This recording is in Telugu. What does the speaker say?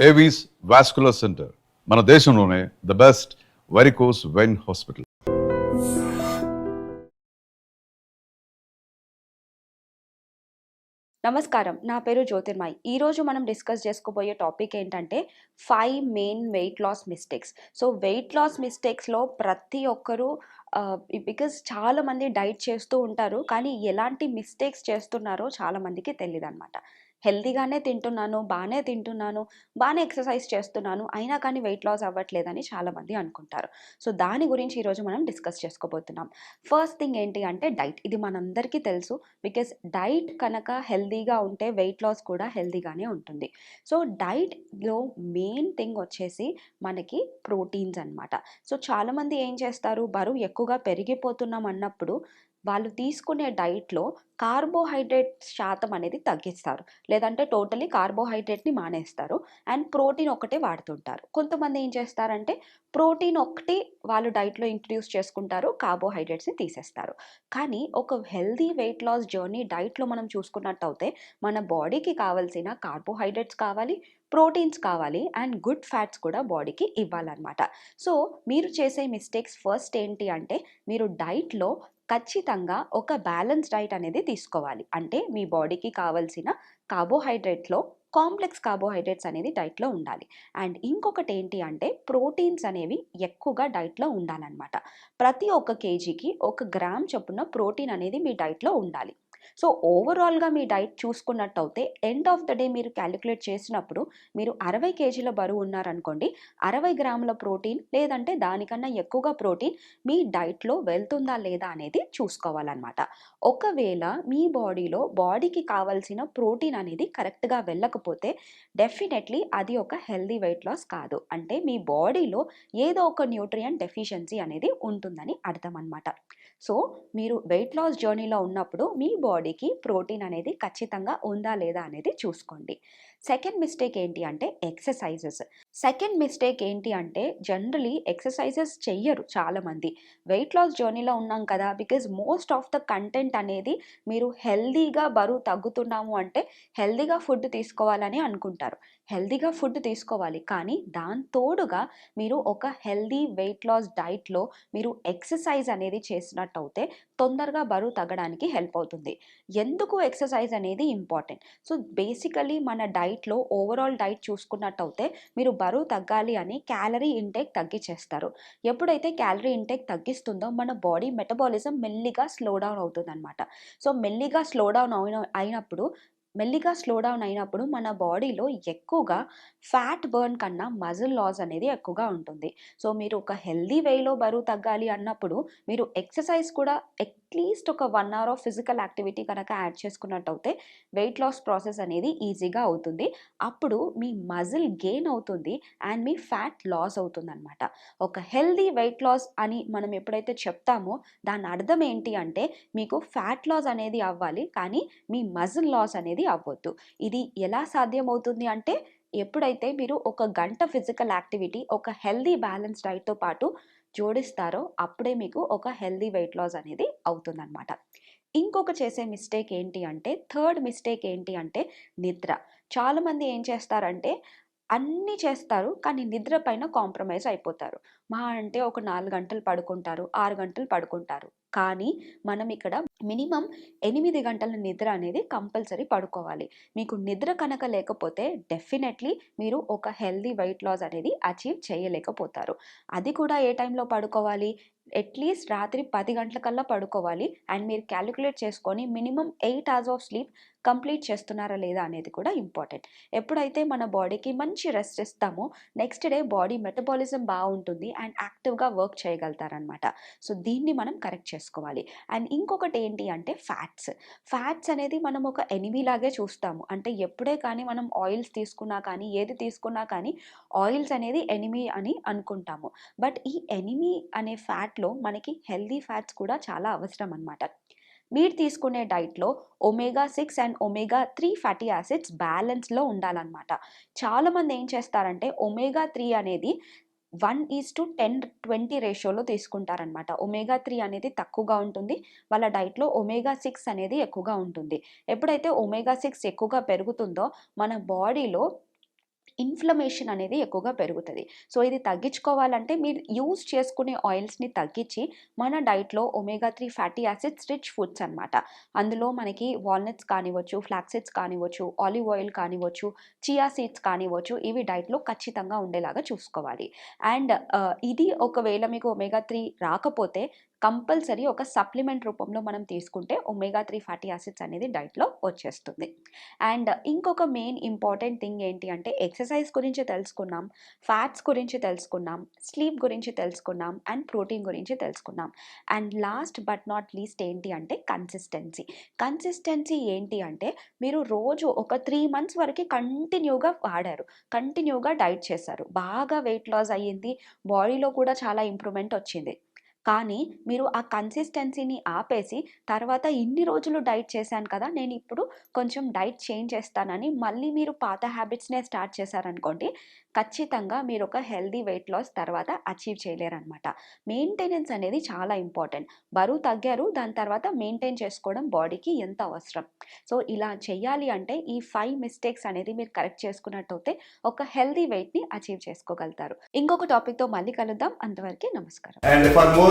ఏవీస్ వాస్కులర్ సెంటర్ మన దేశంలోనే the best varicose vein hospital నమస్కారం నా పేరు జ్యోతిర్మాయ్. ఈరోజు మనం డిస్కస్ చేసుకోబోయే టాపిక్ ఏంటంటే five main weight loss mistakes so weight loss మిస్టేక్స్లో ప్రతి ఒక్కరూ బికాజ్ చాలా మంది డైట్ చేస్తూ ఉంటారు కానీ ఎలాంటి మిస్టేక్స్ చేస్తున్నారో చాలా మందికి తెలియదు అనమాట హెల్తీగానే తింటున్నాను బాగానే తింటున్నాను బాగానే ఎక్సర్సైజ్ చేస్తున్నాను అయినా కానీ వెయిట్ లాస్ అవ్వట్లేదని చాలామంది అనుకుంటారు. సో దాని గురించి ఈరోజు మనం డిస్కస్ చేసుకోబోతున్నాం. ఫస్ట్ థింగ్ ఏంటి అంటే డైట్. ఇది మనందరికీ తెలుసు బికాస్ డైట్ కనుక హెల్తీగా ఉంటే వెయిట్ లాస్ కూడా హెల్తీగానే ఉంటుంది. సో డైట్లో మెయిన్ థింగ్ వచ్చేసి మనకి ప్రోటీన్స్ అన్నమాట. సో చాలామంది ఏం చేస్తారు? బరువు ఎక్కువగా పెరిగిపోతున్నాం అన్నప్పుడు వాళ్ళు తీసుకునే డైట్లో కార్బోహైడ్రేట్ శాతం అనేది తగ్గిస్తారు. లేదంటే టోటలీ కార్బోహైడ్రేట్ని మానేస్తారు. అండ్ ప్రోటీన్ ఒకటే వాడుతుంటారు. కొంతమంది ఏం చేస్తారంటే ప్రోటీన్ ఒకటి వాళ్ళు డైట్లో ఇంట్రడ్యూస్ చేసుకుంటారు కార్బోహైడ్రేట్స్ని తీసేస్తారు. కానీ ఒక హెల్దీ వెయిట్ లాస్ జర్నీ డైట్లో మనం చూసుకున్నట్టయితే మన బాడీకి కావాల్సిన కార్బోహైడ్రేట్స్ కావాలి ప్రోటీన్స్ కావాలి అండ్ గుడ్ ఫ్యాట్స్ కూడా బాడీకి ఇవ్వాలన్నమాట. సో మీరు చేసే మిస్టేక్స్ ఫస్ట్ ఏంటి అంటే మీరు డైట్లో ఖచ్చితంగా ఒక బ్యాలెన్స్ డైట్ అనేది తీసుకోవాలి. అంటే మీ బాడీకి కావాల్సిన కార్బోహైడ్రేట్లో కాంప్లెక్స్ కార్బోహైడ్రేట్స్ అనేది డైట్లో ఉండాలి. అండ్ ఇంకొకటి ఏంటి అంటే ప్రోటీన్స్ అనేవి ఎక్కువగా డైట్లో ఉండాలన్నమాట. ప్రతి ఒక్క కేజీకి ఒక గ్రామ్ చొప్పున ప్రోటీన్ అనేది మీ డైట్లో ఉండాలి. సో ఓవరాల్గా మీ డైట్ చూసుకున్నట్టయితే ఎండ్ ఆఫ్ ద డే మీరు క్యాలిక్యులేట్ చేసినప్పుడు మీరు అరవై కేజీల బరువు ఉన్నారనుకోండి అరవై గ్రాముల ప్రోటీన్ లేదంటే దానికన్నా ఎక్కువగా ప్రోటీన్ మీ డైట్లో వెళ్తుందా లేదా అనేది చూసుకోవాలన్నమాట. ఒకవేళ మీ బాడీలో బాడీకి కావాల్సిన ప్రోటీన్ అనేది కరెక్ట్గా వెళ్ళకపోతే డెఫినెట్లీ అది ఒక హెల్దీ వెయిట్ లాస్ కాదు. అంటే మీ బాడీలో ఏదో ఒక న్యూట్రియన్ డెఫిషియన్సీ అనేది ఉంటుందని అర్థం అనమాట సో మీరు వెయిట్ లాస్ జర్నీలో ఉన్నప్పుడు మీ బాడీ బాడీకి ప్రోటీన్ అనేది ఖచ్చితంగా ఉందా లేదా అనేది చూసుకోండి. సెకండ్ మిస్టేక్ ఏంటి అంటే ఎక్సర్సైజెస్. సెకండ్ మిస్టేక్ ఏంటి అంటే జనరలీ ఎక్సర్సైజెస్ చెయ్యరు చాలామంది. వెయిట్ లాస్ జర్నీలో ఉన్నాం కదా because most of the content అనేది మీరు హెల్దీగా బరువు తగ్గుతున్నాము అంటే హెల్దీగా ఫుడ్ తీసుకోవాలని అనుకుంటారు. హెల్దీగా ఫుడ్ తీసుకోవాలి కానీ దాని తోడుగా మీరు ఒక హెల్దీ వెయిట్ లాస్ డైట్లో మీరు ఎక్సర్సైజ్ అనేది చేసినట్టయితే తొందరగా బరువు తగ్గడానికి హెల్ప్ అవుతుంది. ఎందుకు ఎక్సర్సైజ్ అనేది ఇంపార్టెంట్? సో బేసికలీ మన డైట్లో ఓవరాల్ డైట్ చూసుకున్నట్టయితే మీరు బరువు తగ్గాలి అని క్యాలరీ ఇంటేక్ తగ్గించేస్తారు. ఎప్పుడైతే క్యాలరీ ఇంటేక్ తగ్గిస్తుందో మన బాడీ మెటబాలిజం మెల్లిగా స్లో డౌన్ అవుతుంది అనమాట సో మెల్లిగా స్లో డౌన్ అయిన అయినప్పుడు మెల్లిగా స్లో డౌన్ అయినప్పుడు మన బాడీలో ఎక్కువగా ఫ్యాట్ బర్న్ కన్నా మజిల్ లాస్ అనేది ఎక్కువగా ఉంటుంది. సో మీరు ఒక హెల్దీ వేలో బరువు తగ్గాలి అన్నప్పుడు మీరు ఎక్సర్సైజ్ కూడా అట్లీస్ట్ ఒక one hour of physical activity కనుక యాడ్ చేసుకున్నట్టయితే వెయిట్ లాస్ ప్రాసెస్ అనేది ఈజీగా అవుతుంది. అప్పుడు మీ మజిల్ గెయిన్ అవుతుంది అండ్ మీ ఫ్యాట్ లాస్ అవుతుంది అనమాట ఒక హెల్దీ వెయిట్ లాస్ అని మనం ఎప్పుడైతే చెప్తామో దాని అర్థం ఏంటి అంటే మీకు ఫ్యాట్ లాస్ అనేది అవ్వాలి కానీ మీ మజిల్ లాస్ అనేది అవ్వద్దు. ఇది ఎలా సాధ్యమవుతుంది అంటే ఎప్పుడైతే మీరు ఒక గంట ఫిజికల్ యాక్టివిటీ ఒక హెల్దీ బ్యాలెన్స్ డైట్తో పాటు జోడిస్తారో అప్పుడే మీకు ఒక హెల్దీ వెయిట్ లాస్ అనేది అవుతుందన్నమాట. ఇంకొక చేసే మిస్టేక్ ఏంటి అంటే థర్డ్ మిస్టేక్ ఏంటి అంటే నిద్ర. చాలామంది ఏం చేస్తారంటే అన్నీ చేస్తారు కానీ నిద్ర పైన కాంప్రమైజ్ అయిపోతారు. మా అంటే ఒక నాలుగు గంటలు పడుకుంటారు ఆరు గంటలు పడుకుంటారు. కానీ మనం ఇక్కడ మినిమం ఎనిమిది గంటల నిద్ర అనేది కంపల్సరీ పడుకోవాలి. మీకు నిద్ర కనుక లేకపోతే డెఫినెట్లీ మీరు ఒక హెల్దీ వెయిట్ లాస్ అనేది అచీవ్ చేయలేకపోతారు. అది కూడా ఏ టైంలో పడుకోవాలి? అట్లీస్ట్ రాత్రి పది గంటలకల్లా పడుకోవాలి. అండ్ మీరు క్యాలిక్యులేట్ చేసుకొని minimum eight hours of sleep complete చేస్తున్నారా లేదా అనేది కూడా ఇంపార్టెంట్. ఎప్పుడైతే మన బాడీకి మంచి రెస్ట్ ఇస్తామో నెక్స్ట్ డే బాడీ మెటబాలిజం బాగుంటుంది అండ్ యాక్టివ్గా వర్క్ చేయగలుగుతారనమాట సో దీన్ని మనం కరెక్ట్ చేసుకోవాలి. అండ్ ఇంకొకటి ఏంటి అంటే ఫ్యాట్స్. ఫ్యాట్స్ అనేది మనం ఒక ఎనిమీ లాగే చూస్తాము. అంటే ఎప్పుడే కానీ మనం ఆయిల్స్ తీసుకున్నా కానీ ఏది తీసుకున్నా కానీ ఆయిల్స్ అనేది ఎనిమీ అని అనుకుంటాము. బట్ ఈ ఎనిమీ అనే ఫ్యాట్లో మనకి హెల్దీ ఫ్యాట్స్ కూడా చాలా అవసరం అనమాట మీరు తీసుకునే డైట్లో omega six and omega three fatty acids బ్యాలెన్స్లో ఉండాలన్నమాట. చాలామంది ఏం చేస్తారంటే ఒమేగా త్రీ అనేది one is to ten twenty రేషియోలో తీసుకుంటారనమాట ఒమేగా త్రీ అనేది తక్కువగా ఉంటుంది వాళ్ళ డైట్లో ఒమేగా సిక్స్ అనేది ఎక్కువగా ఉంటుంది. ఎప్పుడైతే ఒమేగా సిక్స్ ఎక్కువగా పెరుగుతుందో మన బాడీలో ఇన్ఫ్లమేషన్ అనేది ఎక్కువగా పెరుగుతుంది. సో ఇది తగ్గించుకోవాలంటే మీరు యూజ్ చేసుకునే ఆయిల్స్ని తగ్గించి మన డైట్లో omega three fatty acids rich foods అన్నమాట. అందులో మనకి వాల్నట్స్ కానివ్వచ్చు ఫ్లాక్సిడ్స్ కానివ్వచ్చు ఆలివ్ ఆయిల్ కానివ్వచ్చు చియా సీడ్స్ కానివ్వచ్చు ఇవి డైట్లో ఖచ్చితంగా ఉండేలాగా చూసుకోవాలి. అండ్ ఇది ఒకవేళ మీకు ఒమేగా త్రీ రాకపోతే కంపల్సరీ ఒక సప్లిమెంట్ రూపంలో మనం తీసుకుంటే ఒమేగా త్రీ ఫ్యాటీ యాసిడ్స్ అనేది డైట్లో వచ్చేస్తుంది. అండ్ ఇంకొక మెయిన్ ఇంపార్టెంట్ థింగ్ ఏంటి అంటే ఎక్సర్సైజ్ గురించి తెలుసుకున్నాం ఫ్యాట్స్ గురించి తెలుసుకున్నాం స్లీప్ గురించి తెలుసుకున్నాం అండ్ ప్రోటీన్ గురించి తెలుసుకున్నాం. And last but not least ఏంటి అంటే కన్సిస్టెన్సీ కన్సిస్టెన్సీ ఏంటి అంటే మీరు రోజు ఒక త్రీ మంత్స్ వరకు కంటిన్యూగా వాడారు కంటిన్యూగా డైట్ చేశారు. బాగా వెయిట్ లాస్ అయ్యింది బాడీలో కూడా చాలా ఇంప్రూవ్మెంట్ వచ్చింది. కానీ మీరు ఆ కన్సిస్టెన్సీని ఆపేసి తర్వాత ఇన్ని రోజులు డైట్ చేశాను కదా నేను ఇప్పుడు కొంచెం డైట్ చేంజ్ చేస్తానని మళ్ళీ మీరు పాత హ్యాబిట్స్నే స్టార్ట్ చేశారనుకోండి ఖచ్చితంగా మీరు ఒక హెల్దీ వెయిట్ లాస్ తర్వాత అచీవ్ చేయలేరనమాట మెయింటెనెన్స్ అనేది చాలా ఇంపార్టెంట్ బరువు తగ్గారు దాని తర్వాత మెయింటైన్ చేసుకోవడం బాడీకి ఎంత అవసరం. సో ఇలా చేయాలి అంటే ఈ ఫైవ్ మిస్టేక్స్ అనేది మీరు కరెక్ట్ చేసుకున్నట్టయితే ఒక హెల్దీ వెయిట్ని అచీవ్ చేసుకోగలుగుతారు. ఇంకొక టాపిక్తో మళ్ళీ కలుద్దాం. అంతవరకు నమస్కారం.